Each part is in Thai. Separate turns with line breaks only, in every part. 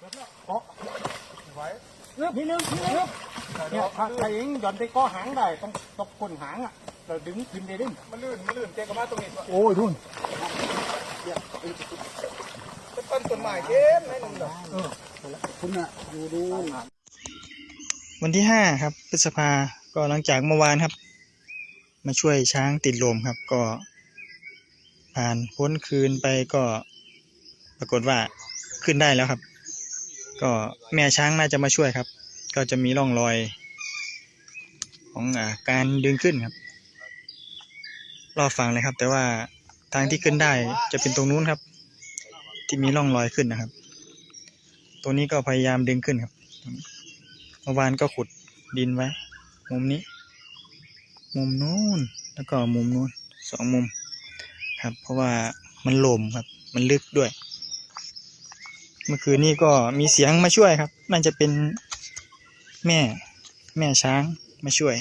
เกาะไว้นี่นึงนี่นึงเนี่ยถ้าใครเองหย่อนไปก้อหางได้ต้องตกก้นหางอะเราดึงขึ้นได้ดิ
มันลื่นมันลื่นเจ๊ก็มาตรงนี้
โอ้ยทุน
เป็นต้นต้นไม้เจ๊ไม่หนึ่งหรอก
คุณอะดูดู
วันที่ห้าครับพฤษภาก็หลังจากเมื่อวานครับ มาช่วยช้างติดลมครับ ก็ ผ่านพ้นคืนไปก็ปรากฏว่าขึ้นได้แล้วครับ ก็แม่ช้างน่าจะมาช่วยครับ ก็จะมีร่องรอย ของอการดึงขึ้นครับ รอฟังเลยครับ แต่ว่าทางที่ขึ้นได้จะเป็นตรงนู้นครับ ที่มีร่องรอยขึ้นนะครับตรงนี้ก็พยายามดึงขึ้นครับเมื่อวานก็ขุดดินไว้ มุมนี้ มุมนู้นแล้วก็มุมนู้นสองมุมครับ เพราะว่ามันหล่มครับ มันลึกด้วย มื่อคืนนี้ก็มีเสียงมาช่วยครับน่าจะเป็นแม่แม่ช้างมาช่วย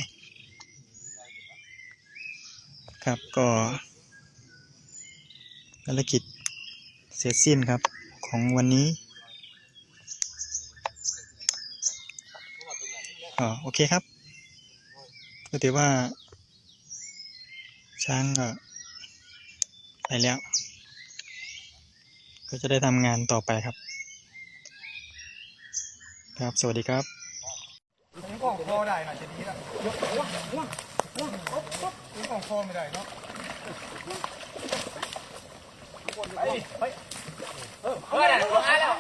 ครับก็ภารกิจเสร็จสิ้นครับของวันนี้อ๋อโอเคครับก็ถือว่า ช้างก็ไปแล้ว ก็จะได้ทำงานต่อไปครับ ครับ สวัสดีครับ
ผมของคอได้น่ะจะดีละยกว้าวว้าวว้าวป๊บป๊บผมของคอไม่ได้เนาะไปไปเออเอาได้แล้วเอได้แล้ว